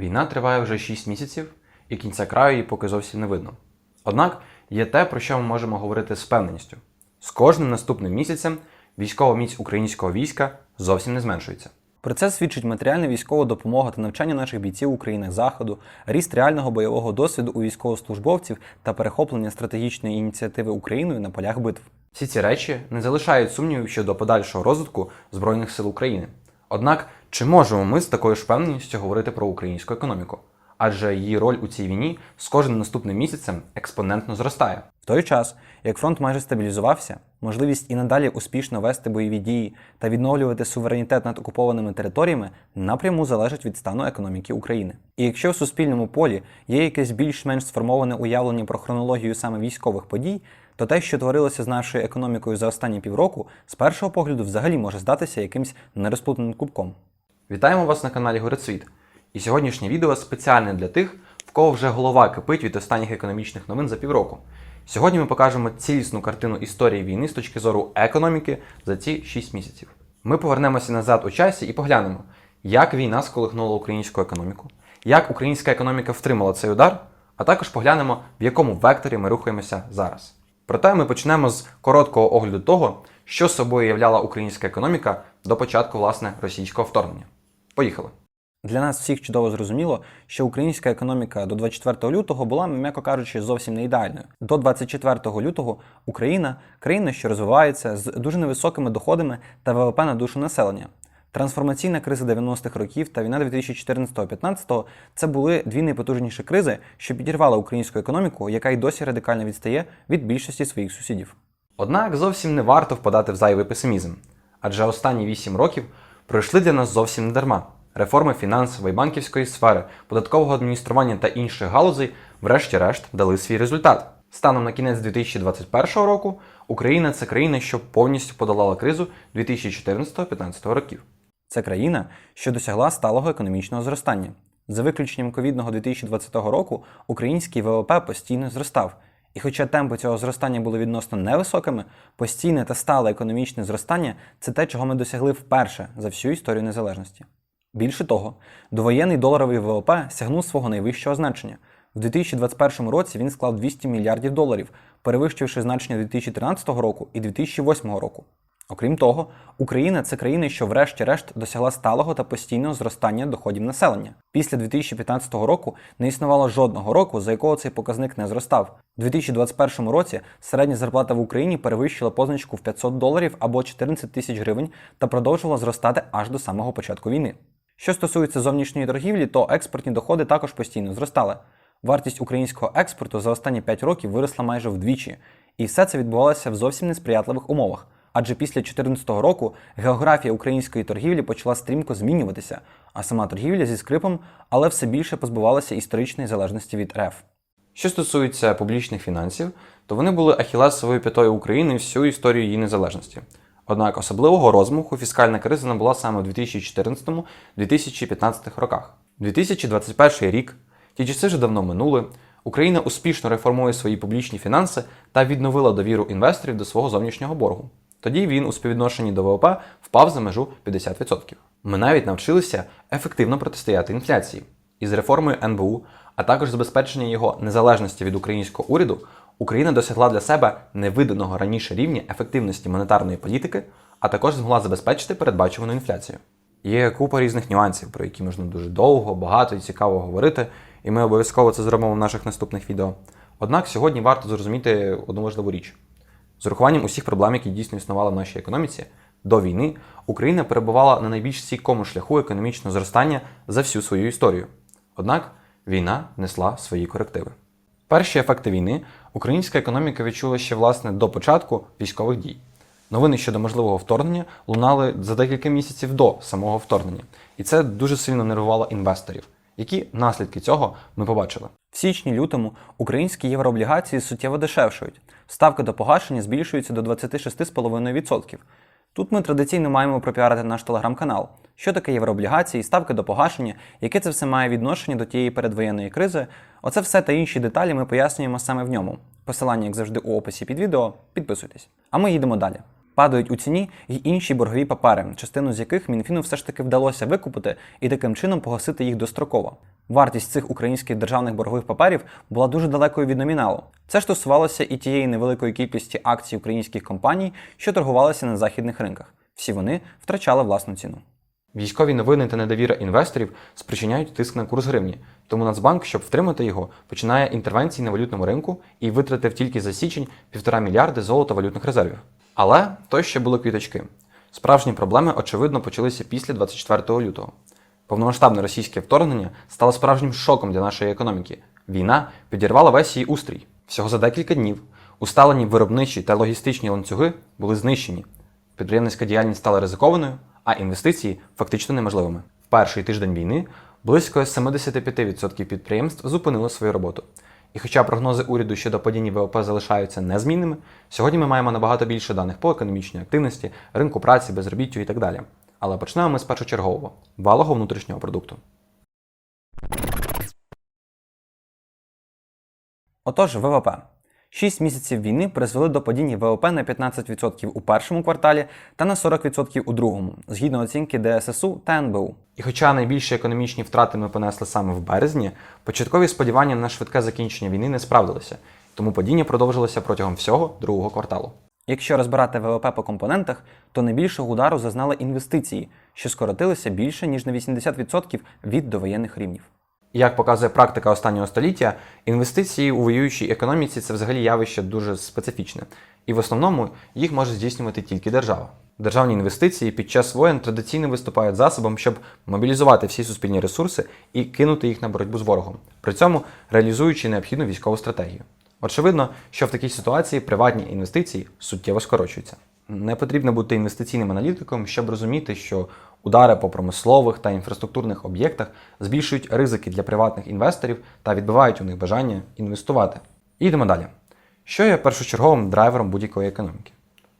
Війна триває вже 6 місяців, і кінця краю її поки зовсім не видно. Однак є те, про що ми можемо говорити з впевненістю. З кожним наступним місяцем військова міць українського війська зовсім не зменшується. Про це свідчить матеріальна військова допомога та навчання наших бійців у країнах заходу, ріст реального бойового досвіду у військовослужбовців та перехоплення стратегічної ініціативи Україною на полях битв. Всі ці речі не залишають сумнівів щодо подальшого розвитку Збройних сил України. Однак, чи можемо ми з такою ж впевненістю говорити про українську економіку? Адже її роль у цій війні з кожним наступним місяцем експонентно зростає. В той час, як фронт майже стабілізувався, можливість і надалі успішно вести бойові дії та відновлювати суверенітет над окупованими територіями напряму залежить від стану економіки України. І якщо в суспільному полі є якесь більш-менш сформоване уявлення про хронологію саме військових подій, то те, що творилося з нашою економікою за останні півроку, з першого погляду взагалі може здатися якимсь нерозплутаним клубком. Вітаємо вас на каналі Горецвіт. І сьогоднішнє відео спеціальне для тих, в кого вже голова кипить від останніх економічних новин за півроку. Сьогодні ми покажемо цілісну картину історії війни з точки зору економіки за ці 6 місяців. Ми повернемося назад у часі і поглянемо, як війна сколихнула українську економіку, як українська економіка втримала цей удар, а також поглянемо, в якому векторі ми рухаємося зараз. Проте ми почнемо з короткого огляду того, що собою являла українська економіка до початку власне російського вторгнення. Поїхали! Для нас всіх чудово зрозуміло, що українська економіка до 24 лютого була, м'яко кажучи, зовсім не ідеальною. До 24 лютого Україна країна, що розвивається з дуже невисокими доходами та ВВП на душу населення. Трансформаційна криза 90-х років та війна 2014-15 це були дві найпотужніші кризи, що підірвали українську економіку, яка й досі радикально відстає від більшості своїх сусідів. Однак зовсім не варто впадати в зайвий песимізм, адже останні 8 років пройшли для нас зовсім не дарма. Реформи фінансової, банківської сфери, податкового адміністрування та інших галузей, врешті-решт, дали свій результат. Станом на кінець 2021 року Україна це країна, що повністю подолала кризу 2014-15 років. Це країна, що досягла сталого економічного зростання. За виключенням ковідного 2020 року український ВВП постійно зростав. І хоча темпи цього зростання були відносно невисокими, постійне та стале економічне зростання це те, чого ми досягли вперше за всю історію незалежності. Більше того, довоєнний доларовий ВВП сягнув свого найвищого значення. В 2021 році він склав 200 мільярдів доларів, перевищивши значення 2013 року і 2008 року. Окрім того, Україна це країна, що врешті-решт досягла сталого та постійного зростання доходів населення. Після 2015 року не існувало жодного року, за якого цей показник не зростав. У 2021 році середня зарплата в Україні перевищила позначку в 500 доларів або 14 тисяч гривень та продовжувала зростати аж до самого початку війни. Що стосується зовнішньої торгівлі, то експортні доходи також постійно зростали. Вартість українського експорту за останні 5 років виросла майже вдвічі, і все це відбувалося в зовсім несприятливих умовах. Адже після 2014 року географія української торгівлі почала стрімко змінюватися, а сама торгівля зі скрипом, але все більше позбувалася історичної залежності від РФ. Що стосується публічних фінансів, то вони були ахілесовою п'ятою України всю історію її незалежності. Однак особливого розмаху фіскальна криза набула саме в 2014-2015 роках. 2021 рік, ті часи вже давно минули, Україна успішно реформує свої публічні фінанси та відновила довіру інвесторів до свого зовнішнього боргу. Тоді він у співвідношенні до ВВП впав за межу 50%. Ми навіть навчилися ефективно протистояти інфляції. Із реформою НБУ, а також забезпечення його незалежності від українського уряду, Україна досягла для себе невиданого раніше рівня ефективності монетарної політики, а також змогла забезпечити передбачувану інфляцію. Є купа різних нюансів, про які можна дуже довго, багато і цікаво говорити, і ми обов'язково це зробимо в наших наступних відео. Однак сьогодні варто зрозуміти одну важливу річ: з урахуванням усіх проблем, які дійсно існували в нашій економіці, до війни Україна перебувала на найбільш стійкому шляху економічного зростання за всю свою історію. Однак війна несла свої корективи. Перші ефекти війни українська економіка відчула ще власне до початку військових дій. Новини щодо можливого вторгнення лунали за декілька місяців до самого вторгнення, і це дуже сильно нервувало інвесторів. Які наслідки цього ми побачили? В січні-лютому українські єврооблігації суттєво дешевшують. Ставка до погашення збільшується до 26,5%. Тут ми традиційно маємо пропіарити наш телеграм-канал. Що таке єврооблігації, ставки до погашення, яке це все має відношення до тієї передвоєнної кризи. Оце все та інші деталі ми пояснюємо саме в ньому. Посилання, як завжди, у описі під відео. Підписуйтесь. А ми їдемо далі. Падають у ціні й інші боргові папери, частину з яких Мінфіну все ж таки вдалося викупити і таким чином погасити їх достроково. Вартість цих українських державних боргових паперів була дуже далекою від номіналу. Це стосувалося і тієї невеликої кількості акцій українських компаній, що торгувалися на західних ринках. Всі вони втрачали власну ціну. Військові новини та недовіра інвесторів спричиняють тиск на курс гривні, тому Нацбанк, щоб втримати його, починає інтервенції на валютному ринку і витратив тільки за січень півтора мільярди золото-валютних резервів. Але то ще були квіточки. Справжні проблеми, очевидно, почалися після 24 лютого. Повномасштабне російське вторгнення стало справжнім шоком для нашої економіки. Війна підірвала весь її устрій. Всього за декілька днів усталені виробничі та логістичні ланцюги були знищені. Підприємницька діяльність стала ризикованою, а інвестиції фактично неможливими. В перший тиждень війни близько 75% підприємств зупинили свою роботу. І хоча прогнози уряду щодо падіння ВВП залишаються незмінними, сьогодні ми маємо набагато більше даних по економічній активності, ринку праці, безробіттю і так далі. Але почнемо ми з першочергового валого внутрішнього продукту. Отож, ВВП. Шість місяців війни призвели до падіння ВВП на 15% у першому кварталі та на 40% у другому, згідно оцінки ДССУ та НБУ. І хоча найбільші економічні втрати ми понесли саме в березні, початкові сподівання на швидке закінчення війни не справдилися, тому падіння продовжилося протягом всього другого кварталу. Якщо розбирати ВВП по компонентах, то найбільшого удару зазнали інвестиції, що скоротилися більше ніж на 80% від довоєнних рівнів. Як показує практика останнього століття, інвестиції у воюючій економіці це взагалі явище дуже специфічне, і в основному їх може здійснювати тільки держава. Державні інвестиції під час воєн традиційно виступають засобом, щоб мобілізувати всі суспільні ресурси і кинути їх на боротьбу з ворогом, при цьому реалізуючи необхідну військову стратегію. Очевидно, що в такій ситуації приватні інвестиції суттєво скорочуються. Не потрібно бути інвестиційним аналітиком, щоб розуміти, що удари по промислових та інфраструктурних об'єктах збільшують ризики для приватних інвесторів та відбивають у них бажання інвестувати. І йдемо далі. Що є першочерговим драйвером будь-якої економіки?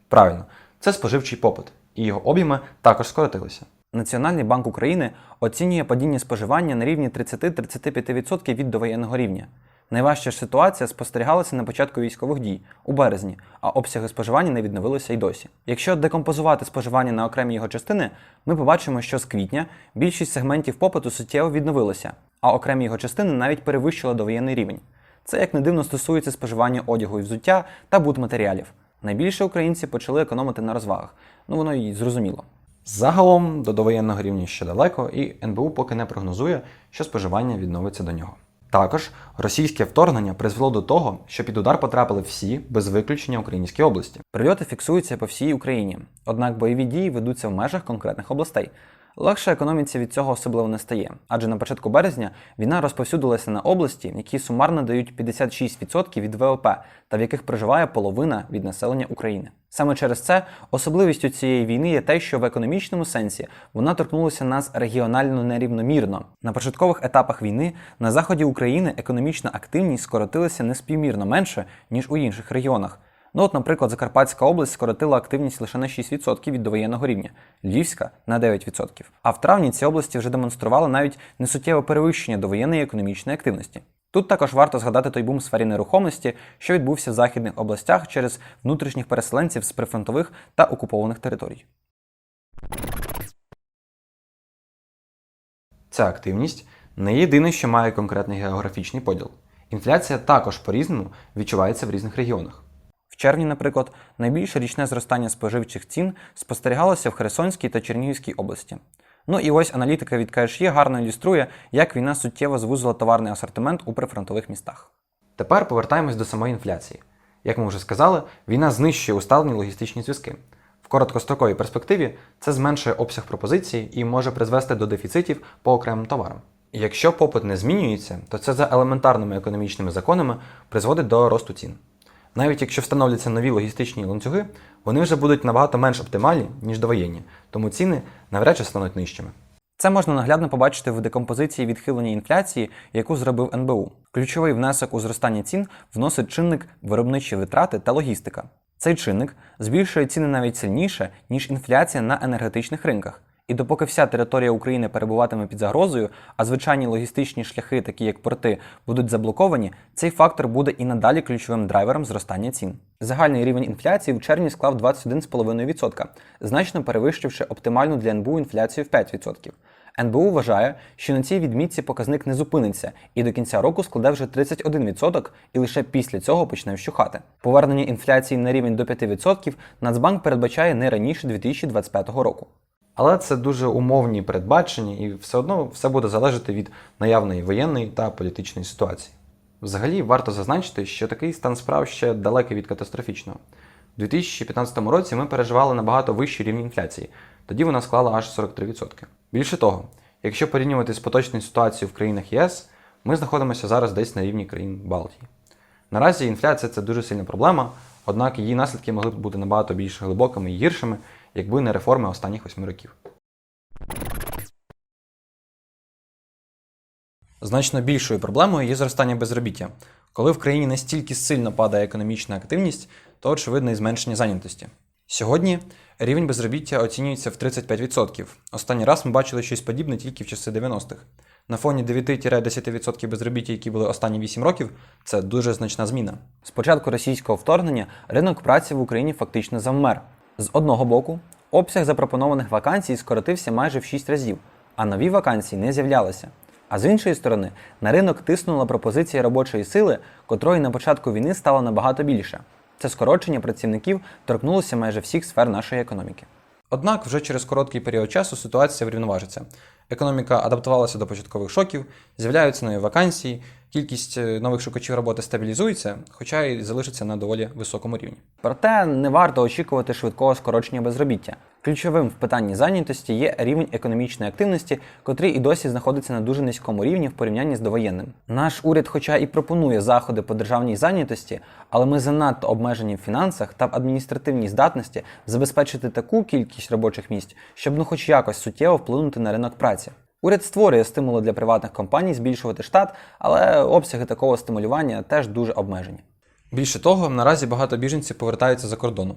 Правильно, це споживчий попит, і його об'єми також скоротилися. Національний банк України оцінює падіння споживання на рівні 30-35% від довоєнного рівня. Найважча ж ситуація спостерігалася на початку військових дій у березні, а обсяги споживання не відновилися й досі. Якщо декомпозувати споживання на окремі його частини, ми побачимо, що з квітня більшість сегментів попиту суттєво відновилися, а окремі його частини навіть перевищили довоєнний рівень. Це як не дивно стосується споживання одягу і взуття та будматеріалів. Найбільше українці почали економити на розвагах. Ну воно і зрозуміло. Загалом до довоєнного рівня ще далеко, і НБУ поки не прогнозує, що споживання відновиться до нього. Також російське вторгнення призвело до того, що під удар потрапили всі без виключення українські області. Прильоти фіксуються по всій Україні, однак бойові дії ведуться в межах конкретних областей. Легше економіці від цього особливо не стає, адже на початку березня війна розповсюдилася на області, які сумарно дають 56% від ВВП та в яких проживає половина від населення України. Саме через це особливістю цієї війни є те, що в економічному сенсі вона торкнулася нас регіонально нерівномірно. На початкових етапах війни на заході України економічна активність скоротилася неспівмірно менше ніж у інших регіонах. Ну от, наприклад, Закарпатська область скоротила активність лише на 6% від довоєнного рівня, Львівська на 9%. А в травні ці області вже демонстрували навіть несуттєве перевищення довоєнної економічної активності. Тут також варто згадати той бум в сфері нерухомості, що відбувся в західних областях через внутрішніх переселенців з прифронтових та окупованих територій. Ця активність не єдине, що має конкретний географічний поділ. Інфляція також по-різному відчувається в різних регіонах. Червні, наприклад, найбільше річне зростання споживчих цін спостерігалося в Херсонській та Чернігівській області. Ну і ось аналітика від КШЄ гарно ілюструє, як війна суттєво звузила товарний асортимент у прифронтових містах. Тепер повертаємось до самої інфляції. Як ми вже сказали, війна знищує усталені логістичні зв'язки. В короткостроковій перспективі це зменшує обсяг пропозицій і може призвести до дефіцитів по окремим товарам. Якщо попит не змінюється, то це за елементарними економічними законами призводить до росту цін. Навіть якщо встановляться нові логістичні ланцюги, вони вже будуть набагато менш оптимальні, ніж довоєнні, тому ціни навряд чи стануть нижчими. Це можна наглядно побачити в декомпозиції відхилення інфляції, яку зробив НБУ. Ключовий внесок у зростання цін вносить чинник виробничі витрати та логістика. Цей чинник збільшує ціни навіть сильніше, ніж інфляція на енергетичних ринках. І допоки вся територія України перебуватиме під загрозою, а звичайні логістичні шляхи, такі як порти, будуть заблоковані, цей фактор буде і надалі ключовим драйвером зростання цін. Загальний рівень інфляції в червні склав 21,5%, значно перевищивши оптимальну для НБУ інфляцію в 5%. НБУ вважає, що на цій відмітці показник не зупиниться і до кінця року складе вже 31% і лише після цього почне вщухати. Повернення інфляції на рівень до 5% Нацбанк передбачає не раніше 2025 року. Але це дуже умовні передбачення, і все одно все буде залежати від наявної воєнної та політичної ситуації. Взагалі, варто зазначити, що такий стан справ ще далекий від катастрофічного. У 2015 році ми переживали набагато вищий рівень інфляції, тоді вона склала аж 43%. Більше того, якщо порівнювати з поточною ситуацією в країнах ЄС, ми знаходимося зараз десь на рівні країн Балтії. Наразі інфляція це дуже сильна проблема, однак її наслідки могли б бути набагато більш глибокими і гіршими, якби не реформи останніх восьми років. Значно більшою проблемою є зростання безробіття. Коли в країні настільки сильно падає економічна активність, то очевидно і зменшення зайнятості. Сьогодні рівень безробіття оцінюється в 35%. Останній раз ми бачили щось подібне тільки в часи 90-х. На фоні 9-10% безробіття, які були останні 8 років, це дуже значна зміна. З початку російського вторгнення ринок праці в Україні фактично завмер. З одного боку, обсяг запропонованих вакансій скоротився майже в 6 разів, а нові вакансії не з'являлися. А з іншої сторони, на ринок тиснула пропозиція робочої сили, котрої на початку війни стало набагато більше. Це скорочення працівників торкнулося майже всіх сфер нашої економіки. Однак вже через короткий період часу ситуація врівноважиться. Економіка адаптувалася до початкових шоків, з'являються нові вакансії, кількість е, нових шукачів роботи стабілізується, хоча й залишиться на доволі високому рівні. Проте не варто очікувати швидкого скорочення безробіття. Ключовим в питанні зайнятості є рівень економічної активності, котрий і досі знаходиться на дуже низькому рівні в порівнянні з довоєнним. Наш уряд, хоча і пропонує заходи по державній зайнятості, але ми занадто обмежені в фінансах та в адміністративній здатності забезпечити таку кількість робочих місць, щоб ну хоч якось суттєво вплинути на ринок праці. Уряд створює стимули для приватних компаній збільшувати штат, але обсяги такого стимулювання теж дуже обмежені. Більше того, наразі багато біженців повертаються за кордону.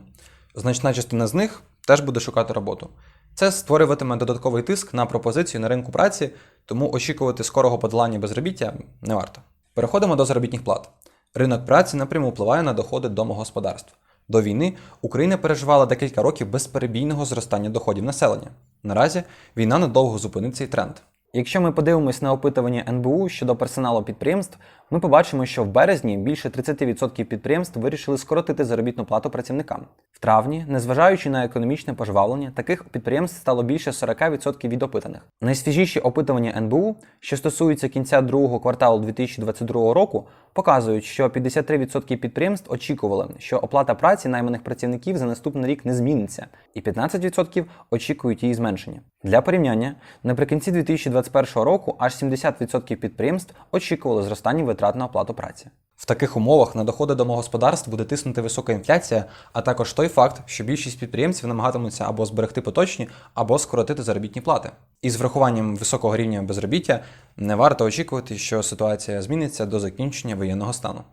Значна частина з них теж буде шукати роботу. Це створюватиме додатковий тиск на пропозицію на ринку праці, тому очікувати скорого подолання безробіття не варто. Переходимо до заробітних плат. Ринок праці напряму впливає на доходи домогосподарств. До війни Україна переживала декілька років безперебійного зростання доходів населення. Наразі війна надовго зупинить цей тренд. Якщо ми подивимось на опитування НБУ щодо персоналу підприємств, ми побачимо, що в березні більше 30% підприємств вирішили скоротити заробітну плату працівникам. В травні, незважаючи на економічне пожвавлення, таких підприємств стало більше 40% від опитаних. Найсвіжіші опитування НБУ, що стосуються кінця другого кварталу 2022 року, показують, що 53% підприємств очікували, що оплата праці найманих працівників за наступний рік не зміниться, і 15% очікують її зменшення. Для порівняння, наприкінці 2021 року аж 70% підприємств очікували зростання витрат на оплату праці. В таких умовах на доходи домогосподарств буде тиснути висока інфляція, а також той факт, що більшість підприємців намагатимуться або зберегти поточні, або скоротити заробітні плати. І з врахуванням високого рівня безробіття не варто очікувати, що ситуація зміниться до закінчення воєнного стану.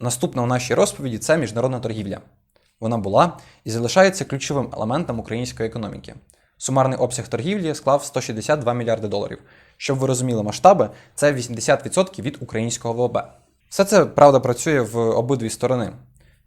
Наступна у нашій розповіді це міжнародна торгівля. Вона була і залишається ключовим елементом української економіки. Сумарний обсяг торгівлі склав 162 мільярди доларів. Щоб ви розуміли масштаби, це 80% від українського ВВП. Все це правда працює в обидві сторони.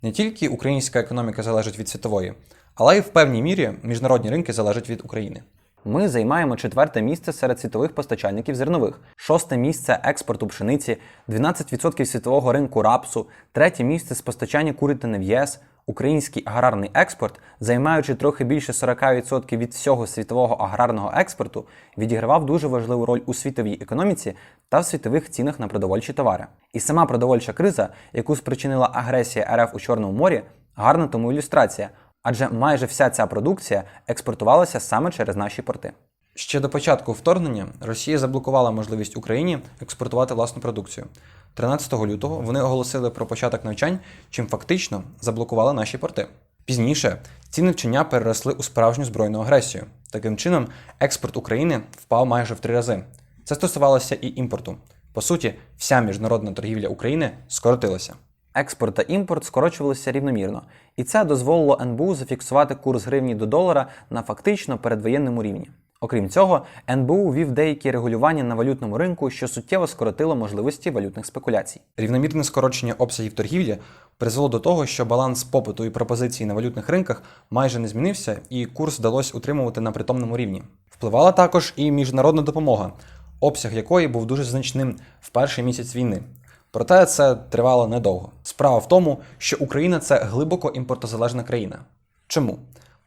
Не тільки українська економіка залежить від світової, але й в певній мірі міжнародні ринки залежать від України. Ми займаємо четверте місце серед світових постачальників зернових, шосте місце експорту пшениці, 12% світового ринку рапсу, третє місце з постачання курятини в ЄС. Український аграрний експорт, займаючи трохи більше 40% від всього світового аграрного експорту, відігравав дуже важливу роль у світовій економіці та в світових цінах на продовольчі товари. І сама продовольча криза, яку спричинила агресія РФ у Чорному морі, гарна тому ілюстрація, адже майже вся ця продукція експортувалася саме через наші порти. Ще до початку вторгнення Росія заблокувала можливість Україні експортувати власну продукцію. 13 лютого вони оголосили про початок навчань, чим фактично заблокували наші порти. Пізніше ці навчання переросли у справжню збройну агресію. Таким чином, експорт України впав майже в три рази. Це стосувалося і імпорту. По суті, вся міжнародна торгівля України скоротилася. Експорт та імпорт скорочувалися рівномірно, і це дозволило НБУ зафіксувати курс гривні до долара на фактично передвоєнному рівні. Окрім цього, НБУ ввів деякі регулювання на валютному ринку, що суттєво скоротило можливості валютних спекуляцій. Рівномірне скорочення обсягів торгівлі призвело до того, що баланс попиту і пропозиції на валютних ринках майже не змінився, і курс вдалося утримувати на притомному рівні. Впливала також і міжнародна допомога, обсяг якої був дуже значним в перший місяць війни. Проте це тривало недовго. Справа в тому, що Україна це глибоко імпортозалежна країна. Чому?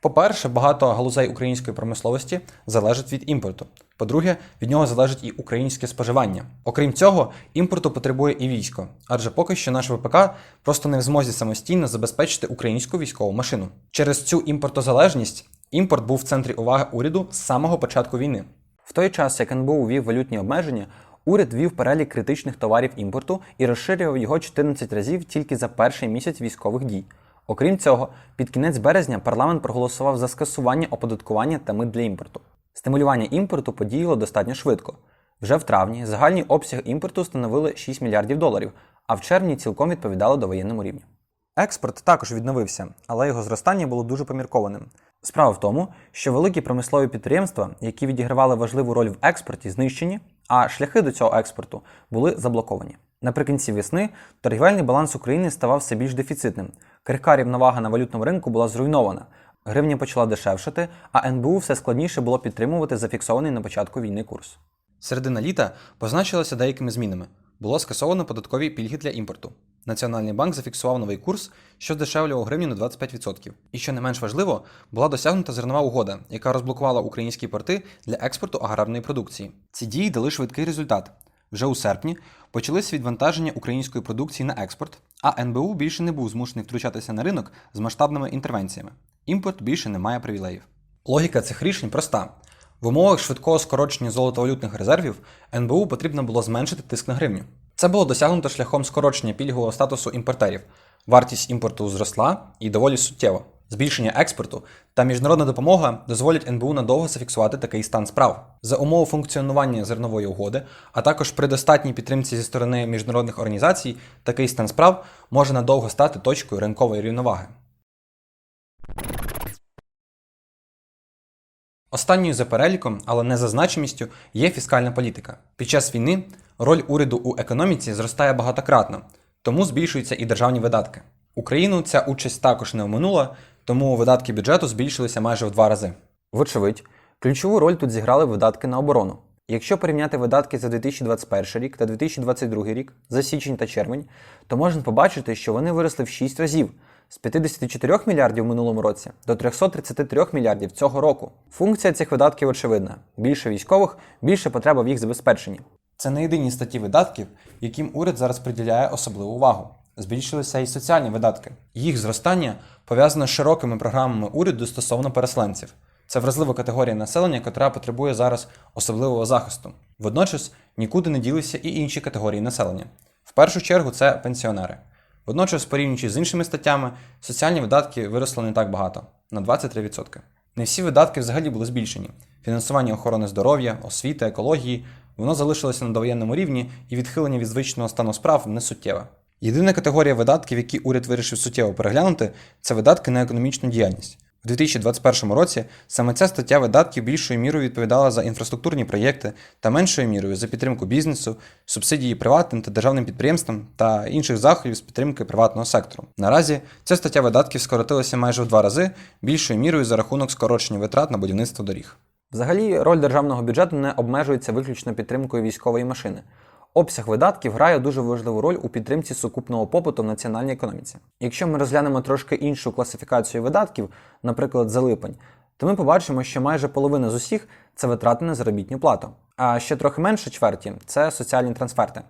По-перше, багато галузей української промисловості залежить від імпорту. По-друге, від нього залежить і українське споживання. Окрім цього, імпорту потребує і військо, адже поки що наш ВПК просто не в змозі самостійно забезпечити українську військову машину. Через цю імпортозалежність імпорт був в центрі уваги уряду з самого початку війни. В той час, як НБУ ввів валютні обмеження, уряд ввів перелік критичних товарів імпорту і розширював його 14 разів тільки за перший місяць військових дій. Окрім цього, під кінець березня парламент проголосував за скасування оподаткування та мит для імпорту. Стимулювання імпорту подіяло достатньо швидко. Вже в травні загальний обсяг імпорту становили 6 мільярдів доларів, а в червні цілком відповідало довоєнному рівню. Експорт також відновився, але його зростання було дуже поміркованим. Справа в тому, що великі промислові підприємства, які відігравали важливу роль в експорті, знищені, а шляхи до цього експорту були заблоковані. Наприкінці весни торгівельний баланс України ставав все більш дефіцитним. Крихка рівновага на валютному ринку була зруйнована. Гривня почала дешевшати, а НБУ все складніше було підтримувати зафіксований на початку війни курс. Середина літа позначилася деякими змінами. Було скасовано податкові пільги для імпорту. Національний банк зафіксував новий курс, що здешевлював гривню на 25%. І що не менш важливо, була досягнута зернова угода, яка розблокувала українські порти для експорту аграрної продукції. Ці дії дали швидкий результат. Вже у серпні почалися відвантаження української продукції на експорт, а НБУ більше не був змушений втручатися на ринок з масштабними інтервенціями. Імпорт більше не має привілеїв. Логіка цих рішень проста. В умовах швидкого скорочення золотовалютних резервів НБУ потрібно було зменшити тиск на гривню. Це було досягнуто шляхом скорочення пільгового статусу імпортерів. Вартість імпорту зросла і доволі суттєво. Збільшення експорту та міжнародна допомога дозволять НБУ надовго зафіксувати такий стан справ. За умови функціонування зернової угоди, а також при достатній підтримці зі сторони міжнародних організацій, такий стан справ може надовго стати точкою ринкової рівноваги. Останньою за переліком, але не за значимістю, є фіскальна політика. Під час війни роль уряду у економіці зростає багатократно, тому збільшуються і державні видатки. Україну ця участь також не оминула, тому видатки бюджету збільшилися майже в два рази. Вочевидь, ключову роль тут зіграли видатки на оборону. Якщо порівняти видатки за 2021 рік та 2022 рік за січень та червень, то можна побачити, що вони виросли в 6 разів з 54 мільярдів в минулому році до 333 мільярдів цього року. Функція цих видатків очевидна: більше військових, більше потреба в їх забезпеченні. Це не єдині статті видатків, яким уряд зараз приділяє особливу увагу. Збільшилися і соціальні видатки. Їх зростання пов'язано з широкими програмами уряду стосовно переселенців. Це вразлива категорія населення, котра потребує зараз особливого захисту. Водночас нікуди не ділися і інші категорії населення. В першу чергу це пенсіонери. Водночас, порівнюючи з іншими статтями, соціальні видатки виросли не так багато на 23%. Не всі видатки взагалі були збільшені. Фінансування охорони здоров'я, освіти, екології воно залишилося на довоєнному рівні, і відхилення від звичного стану справ не суттєве. Єдина категорія видатків, які уряд вирішив суттєво переглянути, це видатки на економічну діяльність. У 2021 році саме ця стаття видатків більшою мірою відповідала за інфраструктурні проєкти та меншою мірою за підтримку бізнесу, субсидії приватним та державним підприємствам та інших заходів з підтримки приватного сектору. Наразі ця стаття видатків скоротилася майже в два рази більшою мірою за рахунок скорочення витрат на будівництво доріг. Взагалі, роль державного бюджету не обмежується виключно підтримкою військової машини. Обсяг видатків грає дуже важливу роль у підтримці сукупного попиту в національній економіці. Якщо ми розглянемо трошки іншу класифікацію видатків, наприклад, за липень, то ми побачимо, що майже половина з усіх це витрати на заробітну плату. А ще трохи менше чверті це соціальні трансферти.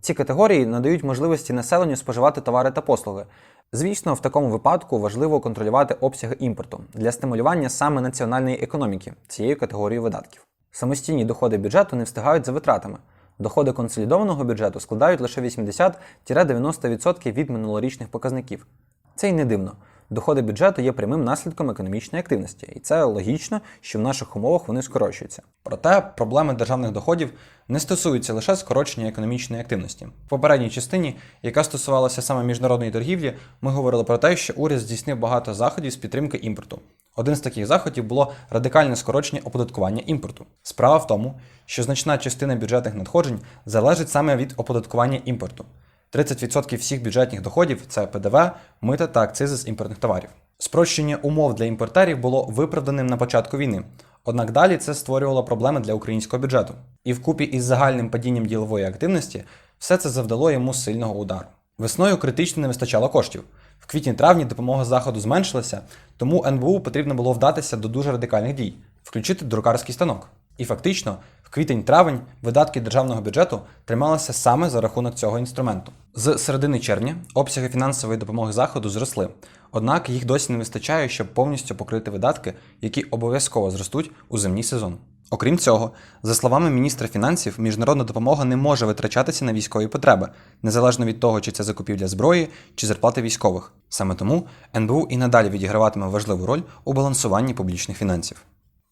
Ці категорії надають можливості населенню споживати товари та послуги. Звісно, в такому випадку важливо контролювати обсяги імпорту для стимулювання саме національної економіки цією категорією видатків. Самостійні доходи бюджету не встигають за витратами. Доходи консолідованого бюджету складають лише 80-90% від минулорічних показників. Це й не дивно. Доходи бюджету є прямим наслідком економічної активності, і це логічно, що в наших умовах вони скорочуються. Проте проблеми державних доходів не стосуються лише скорочення економічної активності. В попередній частині, яка стосувалася саме міжнародної торгівлі, ми говорили про те, що уряд здійснив багато заходів з підтримки імпорту. Один з таких заходів було радикальне скорочення оподаткування імпорту. Справа в тому, що значна частина бюджетних надходжень залежить саме від оподаткування імпорту. 30% всіх бюджетних доходів це ПДВ, мита та акцизи з імпортних товарів. Спрощення умов для імпортерів було виправданим на початку війни. Однак далі це створювало проблеми для українського бюджету. І вкупі із загальним падінням ділової активності все це завдало йому сильного удару. Весною критично не вистачало коштів. В квітні-травні допомога заходу зменшилася, тому НБУ потрібно було вдатися до дуже радикальних дій, включити друкарський станок. І фактично, в квітень-травень видатки державного бюджету трималися саме за рахунок цього інструменту. З середини червня обсяги фінансової допомоги заходу зросли, однак їх досі не вистачає, щоб повністю покрити видатки, які обов'язково зростуть у зимній сезон. Окрім цього, за словами міністра фінансів, міжнародна допомога не може витрачатися на військові потреби, незалежно від того, чи це закупівля зброї, чи зарплати військових. Саме тому НБУ і надалі відіграватиме важливу роль у балансуванні публічних фінансів.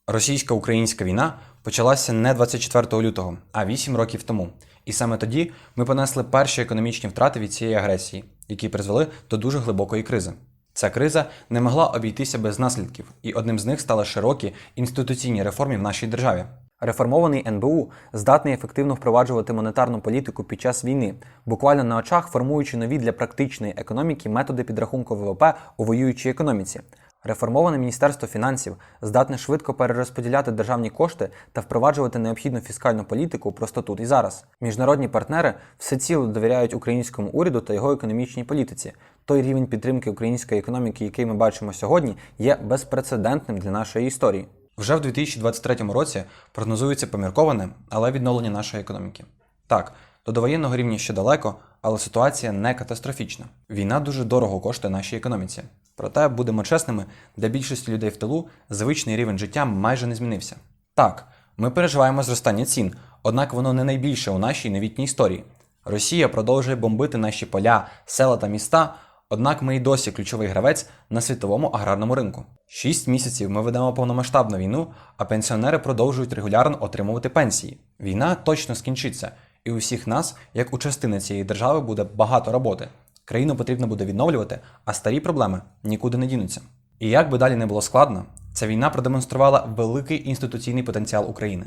Російсько-українська війна почалася не 24 лютого, а 8 років тому. І саме тоді ми понесли перші економічні втрати від цієї агресії, які призвели до дуже глибокої кризи. Ця криза не могла обійтися без наслідків, і одним з них стали широкі інституційні реформи в нашій державі. Реформований НБУ здатний ефективно впроваджувати монетарну політику під час війни, буквально на очах формуючи нові для практичної економіки методи підрахунку ВВП у воюючій економіці. Реформоване Міністерство фінансів здатне швидко перерозподіляти державні кошти та впроваджувати необхідну фіскальну політику просто тут і зараз. Міжнародні партнери всеціло довіряють українському уряду та його економічній політиці. Той рівень підтримки української економіки, який ми бачимо сьогодні, є безпрецедентним для нашої історії. Вже в 2023 році прогнозується помірковане, але відновлення нашої економіки. Так, до довоєнного рівня ще далеко, але ситуація не катастрофічна. Війна дуже дорого коштує нашій економіці. Проте, будемо чесними, для більшості людей в тилу звичний рівень життя майже не змінився. Так, ми переживаємо зростання цін, однак воно не найбільше у нашій новітній історії. Росія продовжує бомбити наші поля, села та міста, однак ми й досі ключовий гравець на світовому аграрному ринку. Шість місяців ми ведемо повномасштабну війну, а пенсіонери продовжують регулярно отримувати пенсії. Війна точно скінчиться, і у всіх нас, як у частини цієї держави, буде багато роботи. Країну потрібно буде відновлювати, а старі проблеми нікуди не дінуться. І як би далі не було складно, ця війна продемонструвала великий інституційний потенціал України.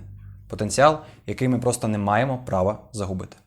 Потенціал, який ми просто не маємо права загубити.